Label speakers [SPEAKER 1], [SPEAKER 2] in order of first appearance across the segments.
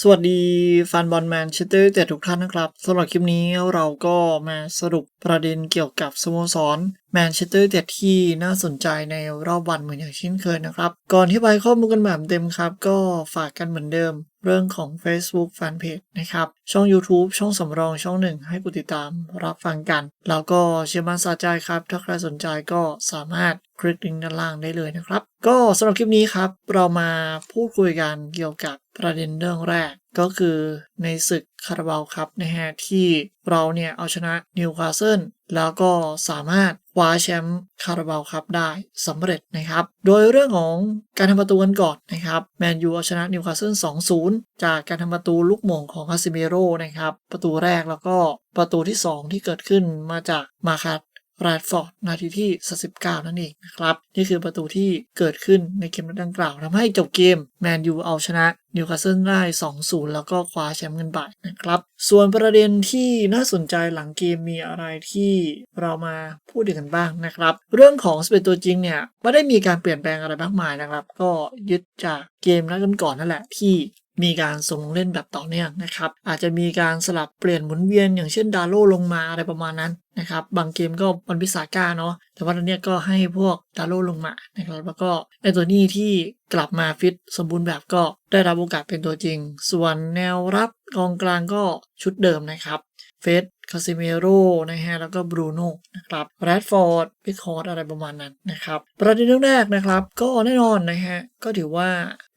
[SPEAKER 1] สวัสดีแฟนบอลแมนเชสเตอร์แต่ทุกท่านนะครับสำหรับคลิปนี้เราก็มาสรุปประเด็นเกี่ยวกับสโมสรแมนเชสเตอร์แต่ที่น่าสนใจในรอบวันเหมือนอย่างเช่นเคยนะครับ ก่อนที่ไปข้อมูลกันแบบเต็มครับ ก็ฝากกันเหมือนเดิม เรื่องของ Facebook Fanpage นะครับ ช่อง YouTube ช่องสำรองช่องหนึ่งให้กดติดตามรับฟังกัน แล้วก็เชื่อมั่นสาใจครับ ถ้าใครสนใจก็สามารถคลิกลิงก์ด้านล่างได้เลยนะครับ ก็สำหรับคลิปนี้ครับ เรามาพูดคุยกันเกี่ยวกับประเด็นเรื่องแรก ก็คือในศึกคาราบาวครับนะฮะที่เราเนี่ยเอาชนะนิวคาสเซิลแล้วก็สามารถ คว้าแชมป์คาราบาวครับได้สำเร็จนะครับ โดยเรื่องของการทำประตูกันก่อนนะครับ แมนยูเอาชนะนิวคาสเซิล 2-0 จากการทำประตูลูกหม่งของคาซิเมโร่นะครับ ประตูแรกแล้วก็ประตูที่ 2 ที่เกิดขึ้นมาจากมาคัส แรดฟอร์ดนาทีที่ 39 นั่นเองนะครับ นี่คือประตูที่เกิดขึ้นในเกมดังกล่าวทำให้จบเกมแมนยูเอาชนะนิวคาสเซิลได้ 2-0 แล้วก็คว้าแชมป์กันไปนะครับ ส่วนประเด็นที่น่าสนใจหลังเกมมีอะไรที่เรามาพูดถึงกันบ้างนะครับ เรื่องของสเปนตัวจริงเนี่ยไม่ได้มีการเปลี่ยนแปลงอะไรมากมายนะครับ ก็ยึดจากเกมนัดก่อนนั่นแหละที่ มีการส่งลงเล่นแบบต่อเนื่องนะครับ อาจจะมีการสลับเปลี่ยนหมุนเวียน อย่างเช่นดาโลลงมาอะไรประมาณนั้นนะครับ บางเกมก็วันพิสาก้าเนาะ แต่ว่าตอนนี้ก็ให้พวกดาโลลงมานะครับ แล้วก็ไอตัวนี้ที่กลับมาฟิตสมบูรณ์แบบก็ได้รับโอกาสเป็นตัวจริง ส่วนแนวรับกองกลางก็ชุดเดิมนะครับ เฟสคาซิเมโร่นะฮะ แล้วก็บรูโน่นะครับแรดฟอร์ดพิคอร์ดอะไรประมาณนั้นนะครับ ประเด็นเรื่องแรกนะครับ ก็แน่นอนนะฮะ ก็ถือว่า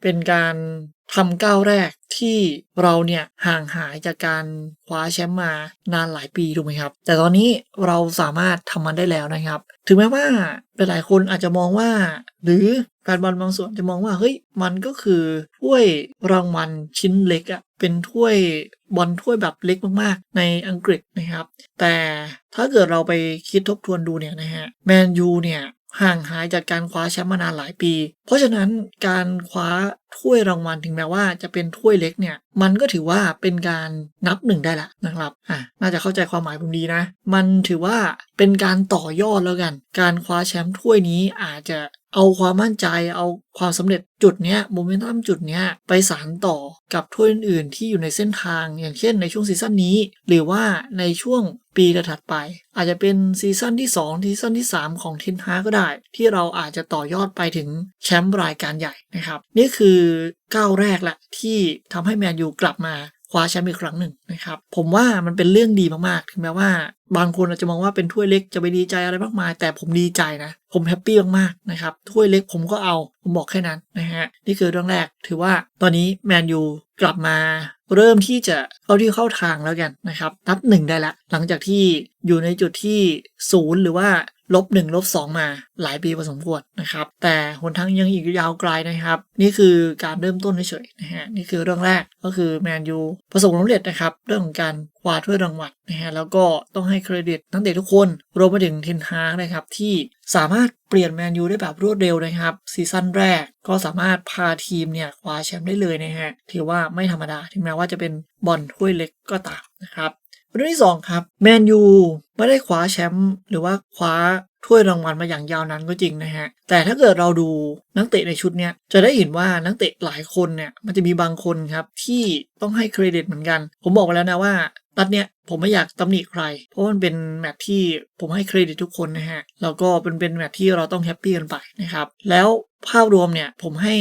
[SPEAKER 1] เป็นการ ทำก้าวแรกที่เราเนี่ยห่างหายจากการคว้าแชมป์มานานหลายปีถูกไหมครับ แต่ตอนนี้เราสามารถทำมันได้แล้วนะครับ ถึงแม้ว่าหลายๆคนอาจจะมองว่า หรือแฟนบอลบางส่วนจะมองว่าเฮ้ยมันก็คือถ้วยรางวัลชิ้นเล็กอะเป็นถ้วยบอลถ้วยแบบเล็กมากๆ ในอังกฤษนะครับ แต่ถ้าเกิดเราไปคิดทบทวนดูเนี่ยนะฮะแมนยูเนี่ยห่างหายจากการคว้าแชมป์มานานหลายปี เพราะฉะนั้นการคว้า ถ้วยรางวัลถึงแม้ว่าจะเป็นถ้วยเล็กเนี่ย มันก็ถือว่าเป็นการนับหนึ่งได้ละนะครับอะน่าจะเข้าใจความหมายผมดีนะ มันถือว่าเป็นการต่อยอดแล้วกัน การคว้าแชมป์ถ้วยนี้อาจจะเอาความมั่นใจเอาความสำเร็จจุดเนี้ยโมเมนตัมจุดเนี้ยไปสานต่อกับถ้วยอื่นๆ ที่อยู่ในเส้นทาง อย่างเช่นในช่วงซีซั่นนี้ หรือว่าในช่วงปีถัดไป อาจจะเป็นซีซั่นที่2ซีซั่นที่ 3 ของเทนฮาก็ได้ ที่เราอาจจะต่อยอดไปถึงแชมป์รายการใหญ่นะครับ นี่คือก้าวแรกแหละที่ทำให้แมนยูกลับมาคว้าแชมป์อีกครั้งหนึ่งนะครับ ผมว่ามันเป็นเรื่องดีมากๆ ถึงแม้ว่า บางคนอาจจะมองว่าเป็นถ้วยเล็กจะไปดีใจอะไรมากมาย แต่ผมดีใจนะ ผมแฮปปี้มากๆนะครับ ถ้วยเล็กผมก็เอา ผมบอกแค่นั้นนะฮะ นี่คือเรื่องแรก ถือว่าตอนนี้แมนยูกลับมาเริ่มที่จะเข้าที่เข้าทางแล้วกันนะครับนับหนึ่งได้ละ หลังจากที่อยู่ในจุดที่ศูนย์หรือว่า ลบหนึ่งลบสองมาหลายปีพอสมควรนะครับ แต่หนทางยังอีกยาวไกลนะครับ นี่คือการเริ่มต้นเฉยๆนะฮะนี่คือเรื่องแรกก็คือแมนยูประสบความสำเร็จนะครับ เรื่องของการคว้าถ้วยรางวัลนะฮะแล้วก็ต้องให้เครดิตนักเตะทุกคนรวมไปถึงเทนฮากนะครับที่สามารถเปลี่ยนแมนยูได้แบบรวดเร็วนะครับซีซั่นแรกก็สามารถพาทีมเนี่ยคว้าแชมป์ได้เลยนะฮะถือว่าไม่ธรรมดาถึงแม้ว่าจะเป็นบอลถ้วยเล็กก็ตามนะครับ เรื่องที่2ครับแมนยูไม่ได้คว้าแชมป์หรือว่าคว้าถ้วยรางวัลมาอย่างยาวนานก็จริงนะฮะ แต่ถ้าเกิดเราดูนักเตะในชุดเนี้ยจะได้เห็นว่านักเตะหลายคนเนี่ยมันจะมีบางคนครับที่ต้องให้เครดิตเหมือนกัน ผมบอกไปแล้วนะว่า นัดเนี้ยผมไม่อยากตำหนิใคร เพราะมันเป็นแมตที่ผมให้เครดิตทุกคนนะฮะ แล้วก็เป็นเป็นแมตที่เราต้องแฮปปี้กันไปนะครับ แล้วภาพรวมเนี่ยผมให้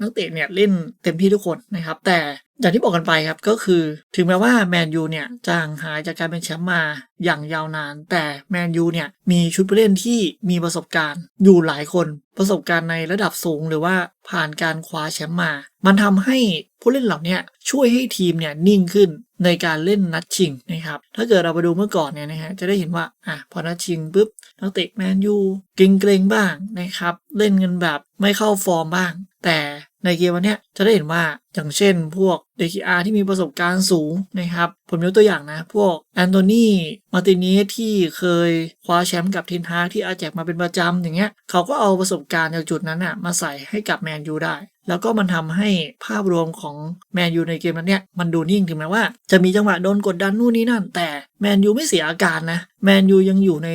[SPEAKER 1] นักเตะเนี่ยเล่นเต็มที่ทุกคนนะครับ แต่อย่างที่บอกกันไปครับก็คือถึงแม้ว่าแมนยูเนี่ยจางหายจากการเป็นแชมป์มาอย่างยาวนาน แต่แมนยูเนี่ยมีชุดผู้เล่นที่มีประสบการณ์อยู่หลายคนประสบการณ์ในระดับสูงหรือว่าผ่านการคว้าแชมป์มา มันทำให้ ผู้เล่นเหล่านี้ช่วยให้ทีมเนี่ยนิ่งขึ้นในการเล่นนัดชิงนะครับ ถ้าเกิดเราไปดูเมื่อก่อนเนี่ยนะฮะจะได้เห็นว่าอะพอนัดชิงปุ๊บนักเตะแมนยูเกรงๆบ้างนะครับ เล่นกันแบบไม่เข้าฟอร์มบ้าง แต่ในเกมวันเนี้ย จะได้เห็นว่าอย่างเช่น พวก DKR ที่มีประสบการณ์สูงนะครับ ผมยกตัวอย่างนะ พวกแอนโทนีมาตินีที่เคยคว้าแชมป์กับเทนฮาที่อาแจกมาเป็นประจำอย่างเงี้ยเขาก็เอาประสบการณ์จากจุดนั้นอะมาใส่ให้กับแมนยูได้ แล้วก็มันทำให้ภาพรวมของแมนยูในเกมนั้นเนี่ยมันดูนิ่งถึงแม้ว่า จะมีจังหวะโดนกดดันนู่นนี่นั่น แต่แมนยูไม่เสียอาการนะแมนยูยังอยู่ใน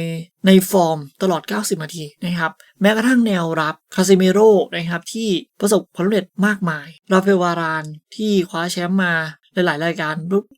[SPEAKER 1] ในฟอร์มตลอด 90 นาทีนะครับแม้กระทั่งแนวรับคาซิเมโร่นะครับที่ประสบความสำเร็จมากมายราเฟลวารานที่คว้าแชมป์มาหลายๆ รายการ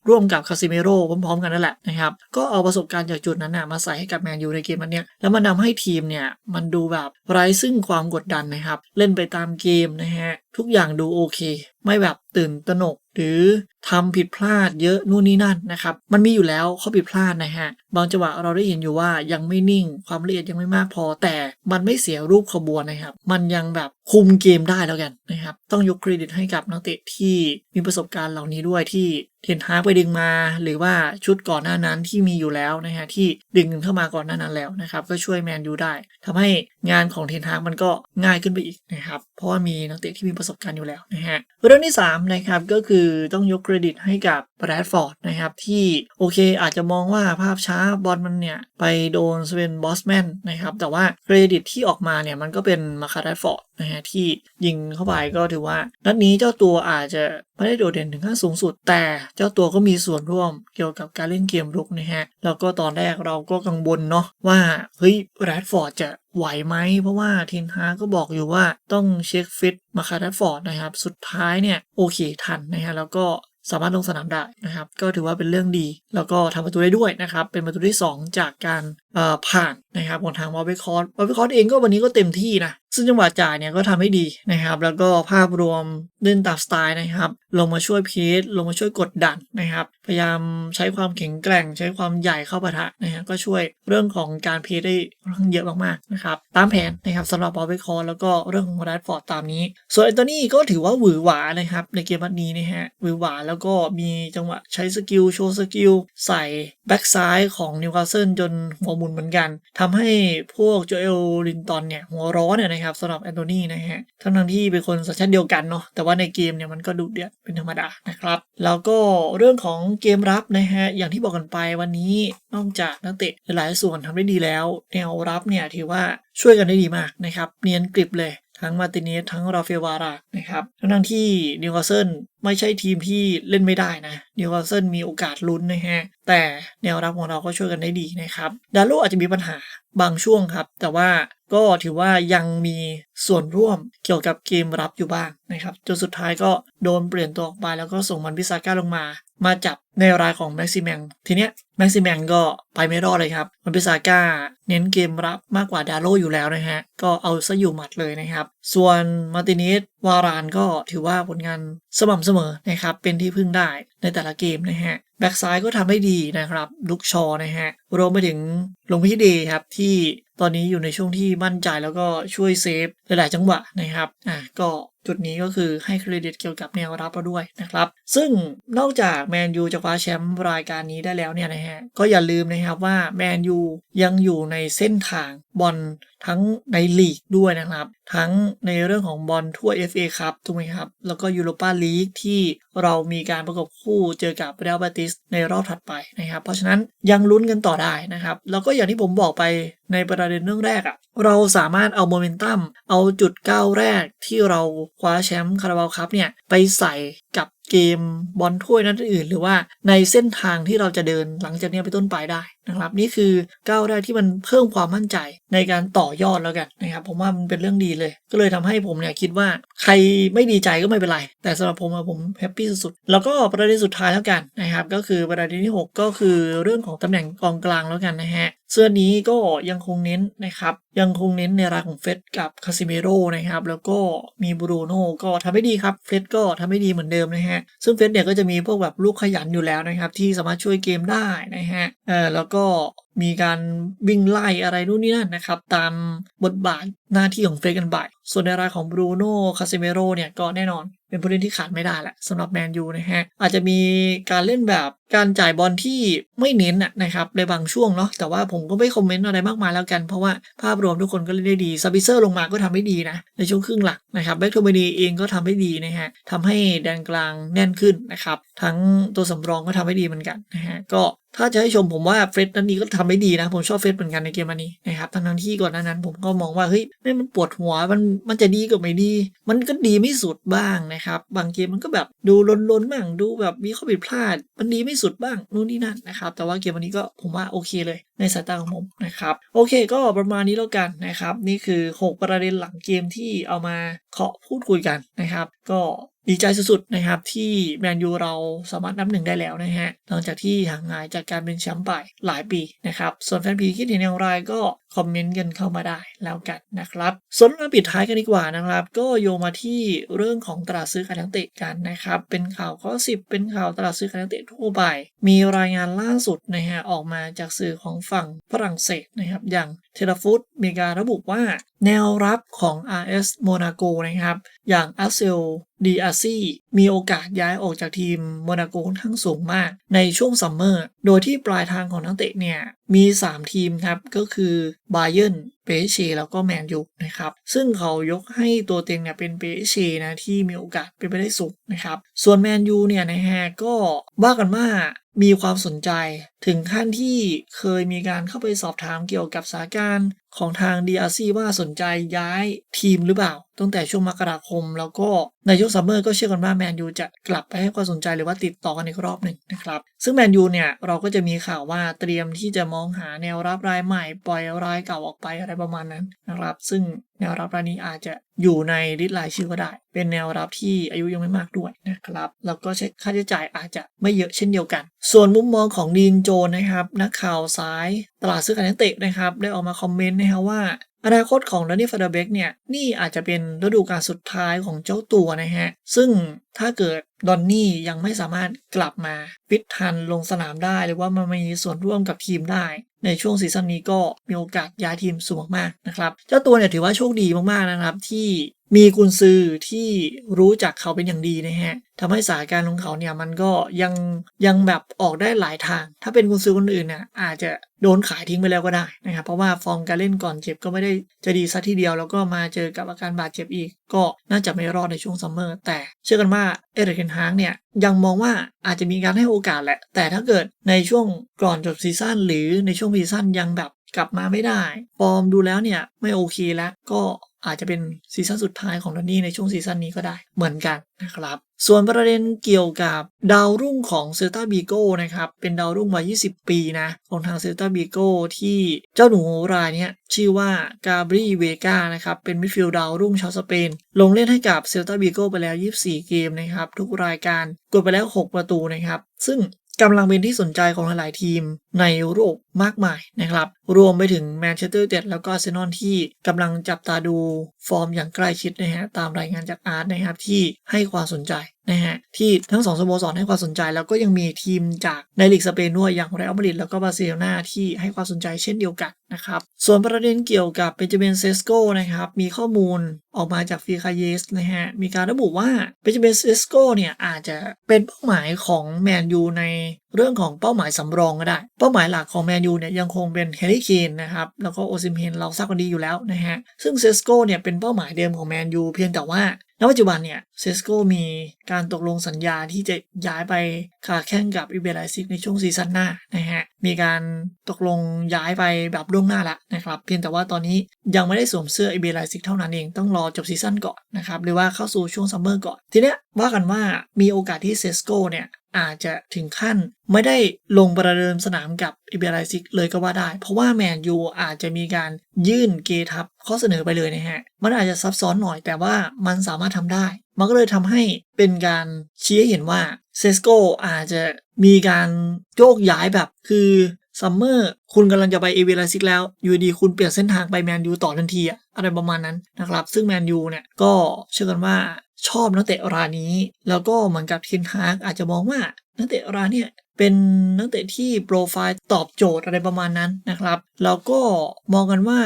[SPEAKER 1] ร่วมกับคาซิเมโร่พร้อมๆ กันนั่นแหละนะครับ ก็เอาประสบการณ์จากจุดนั้นนะมาใส่ให้กับแมนยูในเกมวันนี้แล้วมันทาให้ทีมเนี่ย มันดูแบบไร้ซึ่งความกดดันนะครับ เล่นไปตามเกมนะฮะ ทุกอย่างดูโอเค ไม่แบบตื่นตระหนก หรือทำผิดพลาดเยอะนู่นนี่นั่นนะครับ มันมีอยู่แล้วข้อผิดพลาดนะฮะ บางจังหวะเราได้เห็นอยู่ว่ายังไม่นิ่งความละเอียดยังไม่มากพอ แต่มันไม่เสียรูปขบวนนะครับ มันยังแบบคุมเกมได้แล้วกันนะครับ ต้องยกเครดิตให้กับนักเตะที่มีประสบการณ์เหล่านี้ด้วยที่ เทนฮากไปดึงมา หรือว่าชุดก่อนหน้านั้นที่มีอยู่แล้วนะฮะที่ดึงเข้ามาก่อนหน้านั้นแล้วนะครับก็ช่วยแมนยูได้ทำให้งานของเทนฮากมันก็ง่ายขึ้นไปอีกนะครับเพราะว่ามีนักเตะที่มีประสบการณ์อยู่แล้วนะฮะเรื่องที่3นะครับก็คือต้องยกเครดิตให้กับแบรดฟอร์ดนะครับที่โอเคอาจจะมองว่าภาพช้าบอลมันเนี่ยไปโดนสเวนบอสแมนนะครับแต่ว่าเครดิตที่ออกมาเนี่ยมันก็เป็นมาคาร์ดฟอร์ดนะฮะที่ยิงเข้าไปก็ถือว่านัดนี้เจ้าตัวอาจจะไม่ได้โดดเด่นถึงขั้นสูงสุดแต่เจ้าตัวก็มีส่วนร่วมเกี่ยวกับการเล่นเกมรุกนะฮะ แล้วก็ตอนแรกเราก็กังวลเนาะว่าเฮ้ยแรดฟอร์ดจะไหวไหม เพราะว่าทินฮาก็บอกอยู่ว่าต้องเช็คฟิตมาคาร์ดฟอร์ดนะครับ สุดท้ายเนี่ยโอเคทันนะฮะแล้วก็สามารถลงสนามได้นะครับ ก็ถือว่าเป็นเรื่องดี แล้วก็ทำประตูได้ด้วยนะครับ เป็นประตูที่ 2 จากการผ่านนะครับของทางวอลเวคอร์วอลเวคอร์เองก็วันนี้ก็เต็มที่นะ ซึ่งจังหวะจ่ายเนี่ยก็ทำให้ดีนะครับ แล้วก็ภาพรวมเล่นตามสไตล์นะครับ ลงมาช่วยพีทลงมาช่วยกดดันนะครับ พยายามใช้ความแข็งแกร่ง ใช้ความใหญ่เข้าปะทะนะฮะก็ช่วยเรื่องของการพีทได้ค่อนข้างเยอะมากๆนะครับ ตามแผนนะครับสำหรับบอลเวคอร์แล้วก็เรื่องของแรดฟอร์ดตามนี้ ส่วนไอตัวนี้ก็ถือว่าหวือหวานะครับในเกมวันนี้นะฮะหวือหวาแล้วก็มีจังหวะใช้สกิลโชว์สกิลใส่แบ็กซ้ายของนิวคาสเซิลจนหัวมุนเหมือนกันทำให้พวกโจเอลลินตันเนี่ยหัวร้อนเนี่ยนะครับสำหรับแอนโทนีนะฮะทั้งทั้งที่เป็นคนสัญชาติเดียวกันเนาะแต่ว่าในเกมเนี่ยมันก็ดุเดือดเป็นธรรมดานะครับ แล้วก็เรื่องของเกมรับนะฮะอย่างที่บอกกันไปวันนี้นอกจากนักเตะหลายส่วนทำได้ดีแล้ว แนวรับเนี่ยถือว่าช่วยกันได้ดีมากนะครับ เนียนกริบเลย ทั้งมาติเนสทั้งราเฟวารานะครับทั้งที่นิวคาสเซิลไม่ใช่ทีมที่เล่นไม่ได้นะนิวคาสเซิลมีโอกาสลุ้นนะฮะแต่แนวรับของเราก็ช่วยกันได้ดีนะครับดาโลอาจจะมีปัญหาบางช่วงครับ แต่ว่าก็ถือว่ายังมีส่วนร่วมเกี่ยวกับเกมรับอยู่บ้างนะครับจนสุดท้ายก็โดนเปลี่ยนตัวออกไปแล้วก็ส่งมันพิซาก้าลงมา มาจับในรายของแม็กซิแมงทีเนี้ยแม็กซิแมงก็ไปไม่รอดเลยครับ มันพิซาก้าเน้นเกมรับมากกว่าดาโลอยู่แล้วนะฮะ ก็เอาซะอยู่หมัดเลยนะครับ ส่วนมาติเนสวารานก็ถือว่าผลงานสม่ำเสมอนะครับ เป็นที่พึ่งได้ในแต่ละเกมนะฮะแบ็กซ้ายก็ทำได้ดีนะครับลุกชอนะฮะรวมไปถึงลงพิเดย์ครับที่ตอนนี้อยู่ในช่วงที่มั่นใจแล้วก็ช่วยเซฟหลาย ๆ จังหวะนะครับอะก็จุดนี้ก็คือให้เครดิตเกี่ยวกับแนวรับเราด้วยนะครับ ซึ่งนอกจากแมนยูจะคว้าแชมป์รายการนี้ได้แล้วเนี่ยนะฮะ ก็อย่าลืมนะครับว่าแมนยูยังอยู่ในเส้นทางบอลทั้งในลีกด้วยนะครับ ทั้งในเรื่องของบอลทั่ว FA ครับถูกไหมครับ แล้วก็ยูโรปาลีกที่เรามีการประกบคู่เจอกับเรอัลบาติสในรอบถัดไปนะครับ เพราะฉะนั้นยังลุ้นกันต่อได้นะครับ แล้วก็อย่างที่ผมบอกไปในประเด็นเรื่องแรกอะ่ะเราสามารถเอาโมเมนตัมเอาจุดก้าวแรกที่เรา คว้าแชมป์คาราบาลคัพเนี่ยไปใส่กับเกมบอลถ้วยนัดอื่น หรือว่าในเส้นทางที่เราจะเดินหลังจากนี้ไปต้นไปได้นะครับ นี่คือก้าวแรกที่มันเพิ่มความมั่นใจในการต่อยอดแล้วกันนะครับผมว่ามันเป็นเรื่องดีเลย ก็เลยทำให้ผมเนี่ยคิดว่าใครไม่ดีใจก็ไม่เป็นไร แต่สำหรับผมผมแฮปปี้สุดๆแล้วก็ประเด็นสุดท้ายแล้วกันนะครับก็คือประเด็นที่ 6 ก็คือเรื่องของตำแหน่งกองกลางแล้วกันนะฮะ เสื้อนี้ก็ยังคงเน้นนะครับ ยังคงเน้นในรายของเฟสกับคาซิเมโร่นะครับ แล้วก็มีบรูโน่ก็ทำให้ดีครับ เฟสก็ทำให้ดีเหมือนเดิมนะฮะ ซึ่งเฟสเนี่ยก็จะมีพวกแบบลูกขยันอยู่แล้วนะครับ ที่สามารถช่วยเกมได้นะฮะ เออแล้วก็มีการวิ่งไล่อะไรนู่นนี่นั่นนะครับ ตามบทบาท หน้าที่ของเฟกันบ่าย ส่วนในรายของบรูโน่ คาซิเมโร่เนี่ยก็แน่นอน เป็นผู้เล่นที่ขาดไม่ได้แหละสำหรับแมนยูนะฮะ อาจจะมีการเล่นแบบการจ่ายบอลที่ไม่เน้นนะครับในบางช่วงเนาะ แต่ว่าผมก็ไม่คอมเมนต์อะไรมากมายแล้วกัน เพราะว่าภาพรวมทุกคนก็เล่นได้ดีซาบิเซอร์ลงมาก็ทำได้ดีนะ ในช่วงครึ่งหลักนะครับแบ็กโทเมดีเองก็ทำได้ดีนะฮะทำให้แดนกลางแน่นขึ้นนะครับ ทั้งตัวสำรองก็ทำได้ดีเหมือนกันนะฮะ ก็ ถ้าจะให้ชมผมว่าเฟรดนั้นนี้ก็ทำได้ดีนะ ผมชอบเฟรดเหมือนกันในเกมอันนี้นะครับทั้งทั้งที่ก่อนนั้น ผมก็มองว่าเฮ้ยไม่มันปวดหัวมันมันจะดีกับไม่ดี มันก็ดีไม่สุดบ้างนะครับ บางเกมมันก็แบบดูล้นๆบ้างดูแบบมีข้อผิดพลาด มันดีไม่สุดบ้างนู่นนี่นั่นนะครับแต่ว่าเกมวันนี้ก็ผมว่าโอเคเลยในสายตาของผมนะครับโอเคก็ประมาณนี้แล้วกันนะครับ นี่คือ 6 ประเด็นหลังเกมที่เอามาเคาะพูดคุยกันนะครับ ก็ ดีใจสุดๆนะครับที่แมนยูเราสามารถนับหนึ่งได้แล้วนะฮะหลังจากที่ห่างหายจากการเป็นแชมป์ไปหลายปีนะครับส่วนแฟนพีคิดเห็นอย่างไรก็คอมเมนต์กันเข้ามาได้แล้วกันนะครับส่วนมาปิดท้ายกันดีกว่านะครับ ก็โยมาที่เรื่องของตลาดซื้อขายนักเตะกันนะครับเป็นข่าวข้อสิบเป็นข่าวตลาดซื้อขายนักเตะทั่วไป มีรายงานล่าสุดนะฮะออกมาจากสื่อของฝั่งฝรั่งเศสนะครับอย่างเทเลฟุตมีการระบุว่า แนวรับของ RS Monaco นะครับอย่างอาเซล ดีอาซี่มีโอกาสย้ายออกจากทีมโมนาโกค่อนข้างสูงมาก ในช่วงซัมเมอร์ โดยที่ปลายทางของนักเตะเนี่ย มี 3 ทีมครับ ก็คือบาเยนเปเชแล้วก็แมนยูนะครับ ซึ่งเขายกให้ตัวเต็งเนี่ยเป็นเปเชนะที่มีโอกาสเป็นไปได้สูงนะครับ ส่วนแมนยูเนี่ยนะฮะก็ว่ากันว่ามีความสนใจถึงขั้นที่เคยมีการเข้าไปสอบถามเกี่ยวกับสถานการณ์ของทาง DRC ว่าสนใจย้ายทีมหรือเปล่า ตั้งแต่ช่วงมกราคม แล้วก็ในช่วงซัมเมอร์ก็เชื่อกันว่าแมนยูจะกลับไปให้ความสนใจหรือว่าติดต่อกันอีกรอบหนึ่งนะครับซึ่งแมนยูเนี่ยเราก็จะมีข่าวว่าเตรียมที่จะมองหาแนวรับรายใหม่ปล่อยรายเก่าออกไปอะไรประมาณนั้นนะครับ ซึ่งแนวรับรายนี้อาจจะอยู่ในลิสต์รายชื่อก็ได้ เป็นแนวรับที่อายุยังไม่มากด้วยนะครับ แล้วก็ค่าใช้จ่ายอาจจะไม่เยอะเช่นเดียวกัน ส่วนมุมมองของดีนโจนนะครับ นักข่าวสายตลาดซื้อขายนักเตะนะครับ ได้ออกมาคอมเมนต์นะครับว่า อนาคตของดานนี่ฟาดาเบกเนี่ยนี่อาจจะเป็นฤดูกาลสุดท้ายของเจ้าตัวนะฮะ ซึ่งถ้าเกิด ดอนนี่ยังไม่สามารถกลับมาฟิตทันลงสนามได้ หรือว่ามามีส่วนร่วมกับทีมได้ ในช่วงซีซั่นนี้ก็มีโอกาสย้ายทีมสูงมากๆนะครับ เจ้าตัวเนี่ยถือว่าโชคดีมากๆนะครับ ที่มีกุนซือที่รู้จักเขาเป็นอย่างดีนะฮะทำให้สายการของเขาเนี่ยมันก็ยังยังแบบออกได้หลายทาง ถ้าเป็นกุนซือคนอื่นเนี่ยอาจจะโดนขายทิ้งไปแล้วก็ได้นะครับ เพราะว่าฟอร์มการเล่นก่อนเจ็บก็ไม่ได้จะดีซะทีเดียว แล้วก็มาเจอกับอาการบาดเจ็บอีก ก็น่าจะไม่รอดในช่วงซัมเมอร์ แต่เชื่อกันว่าเอริกเทนฮากเนี่ยยังมองว่าอาจจะมีการให้โอกาสแหละ แต่ถ้าเกิดในช่วงก่อนจบซีซั่นหรือในช่วงซีซั่นยังแบบกลับมาไม่ได้ ฟอร์มดูแล้วเนี่ยไม่โอเคแล้วก็ อาจจะเป็นซีซั่นสุดท้ายของดอนนี่ในช่วงซีซั่นนี้ก็ได้เหมือนกันนะครับ ส่วนประเด็นเกี่ยวกับดาวรุ่งของเซลตาบีโก้นะครับ เป็นดาวรุ่งวัย 20 ปีนะ ของทางเซลตาบีโก้ที่เจ้าหนูรายนี้ชื่อว่ากาบรีเวกานะครับ เป็นมิดฟิลด์ดาวรุ่งชาวสเปน ลงเล่นให้กับเซลตาบีโก้ไปแล้ว 24 เกมนะครับ ทุกรายการกดไปแล้ว 6 ประตูนะครับ ซึ่งกำลังเป็นที่สนใจของหลาย ๆ ทีมในยุโรปมากมายนะครับ รวมไปถึงแมนเชสเตอร์ยูไนเต็ดแล้วก็เซนอลที่กำลังจับตาดูฟอร์มอย่างใกล้ชิดนะฮะตามรายงานจากอาร์ตนะครับที่ให้ความสนใจนะฮะที่ทั้งสองสโมสรให้ความสนใจแล้วก็ยังมีทีมจากในลีกสเปนด้วยอย่างเรอัลมาดริดแล้วก็บาร์เซโลนาที่ให้ความสนใจเช่นเดียวกันนะครับส่วนประเด็นเกี่ยวกับเบนจามินเซสโกนะครับมีข้อมูลออกมาจากฟีคาเยสนะฮะมีการระบุว่าเบนจามินเซสโกเนี่ยอาจจะเป็นเป้าหมายของแมนยูใน เรื่องของเป้าหมายสำรองก็ได้ เป้าหมายหลักของแมนยูเนี่ยยังคงเป็นแฮร์รี่เคนนะครับ แล้วก็โอซิมเฮนเราทราบกันดีอยู่แล้วนะฮะ ซึ่งเซสโกเนี่ยเป็นเป้าหมายเดิมของแมนยูเพียงแต่ว่าณปัจจุบันเนี่ยเซสโกมีการตกลงสัญญาที่จะย้ายไปขาแข่งกับอิเบรไลซิกในช่วงซีซั่นหน้านะฮะ มีการตกลงย้ายไปแบบล่วงหน้าแล้วนะครับ เพียงแต่ว่าตอนนี้ยังไม่ได้สวมเสื้ออิเบรไลซิกเท่านั้นเองต้องรอจบซีซั่นก่อนนะครับหรือว่าเข้าสู่ช่วงซัมเมอร์ก่อน ทีเนี้ยว่ากันว่ามีโอกาสที่เซสโกเนี่ย อาจจะถึงขั้นไม่ได้ลงประเดิมสนามกับอิเบไลซิกเลยก็ว่าได้ เพราะว่าแมนยูอาจจะมีการยื่นเกทับข้อเสนอไปเลยนะฮะ มันอาจจะซับซ้อนหน่อยแต่ว่ามันสามารถทำได้ มันก็เลยทำให้เป็นการชี้ให้เห็นว่าเซสโกอาจจะมีการโยกย้ายแบบคือ ซัมเมอร์คุณกำลังจะไปเอเวลาซิกแล้ว อยู่ดีคุณเปลี่ยนเส้นทางไปแมนยูต่อทันทีอะอะไรประมาณนั้นนะครับ ซึ่งแมนยูเนี่ยก็เชื่อกันว่าชอบนักเตะรายนี้ แล้วก็เหมือนกับทินฮากอาจจะมองว่านักเตะรายเนี่ยเป็นนักเตะที่โปรไฟล์ตอบโจทย์อะไรประมาณนั้นนะครับ แล้วก็มองกันว่า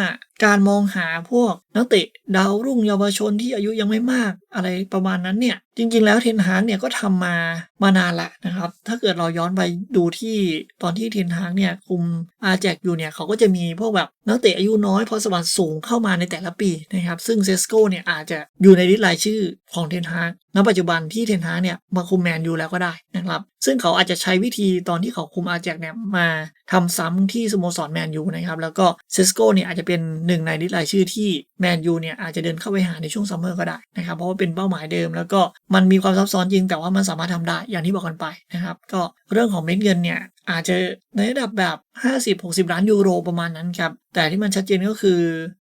[SPEAKER 1] การมองหาพวกนักเตะดาวรุ่งเยาวชนที่อายุยังไม่มากอะไรประมาณนั้นเนี่ย จริงๆแล้วเทนฮางเนี่ยก็ทำมามานานละนะครับ ถ้าเกิดเราย้อนไปดูที่ตอนที่เทนฮางเนี่ยคุมอาแจกอยู่เนี่ยเขาก็จะมีพวกแบบนักเตะอายุน้อยพอสวรรค์สูงเข้ามาในแต่ละปีนะครับ ซึ่งเซสโกเนี่ยอาจจะอยู่ในลิสต์รายชื่อของเทนฮางณปัจจุบันที่เทนฮางเนี่ยมาคุมแมนยูแล้วก็ได้นะครับ ซึ่งเขาอาจจะใช้วิธีตอนที่เขาคุมอาแจกเนี่ยมาทำซ้ำที่สโมสรแมนยูนะครับ แล้วก็เซสโกเนี่ยอาจจะเป็นหนึ่งในลิสต์รายชื่อที่แมนยูเนี่ยอาจจะเดินเข้าไปหาในช่วงซัมเมอร์ก็ได้นะครับ เพราะว่าเป็นเป้าหมายเดิม แล้วก็มันมีความซับซ้อนจริงแต่ว่ามันสามารถทำได้อย่างที่บอกกันไปนะครับ ก็เรื่องของเม็ดเงินเนี่ยอาจจะในระดับแบบ 50-60 ล้านยูโรประมาณนั้นครับ แต่ที่มันชัดเจนก็คือ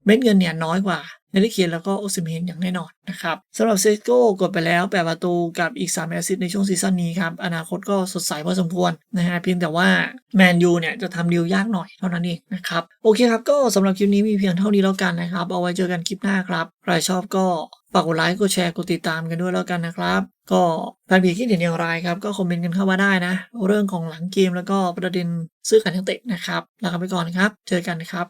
[SPEAKER 1] เม็ดเงินเนี่ยน้อยกว่า เฮลิเคนแล้วก็โอซิเมนอย่างแน่นอนนะครับสำหรับเซโก้กดไปแล้ว8ประตูกับอีก 3 แอสซิสในช่วงซีซั่นนี้ครับ อนาคตก็สดใสพอสมควรนะฮะเพียงแต่ว่าแมนยูเนี่ยจะทำดีลยากหน่อยเท่านั้นเองนะครับ โอเคครับ ก็สำหรับคลิปนี้มีเพียงเท่านี้แล้วกันนะครับ เอาไว้เจอกันคลิปหน้าครับ ใครชอบก็ฝากกดไลค์กดแชร์กดติดตามกันด้วยแล้วกันนะครับ ก็แฟนเพจคิดเห็นอย่างไรครับ ก็คอมเมนต์กันเข้ามาได้นะ เรื่องของหลังเกมแล้วก็ประเด็นซื้อขายนักเตะนะครับลาไปก่อนครับ เจอกันนะครับ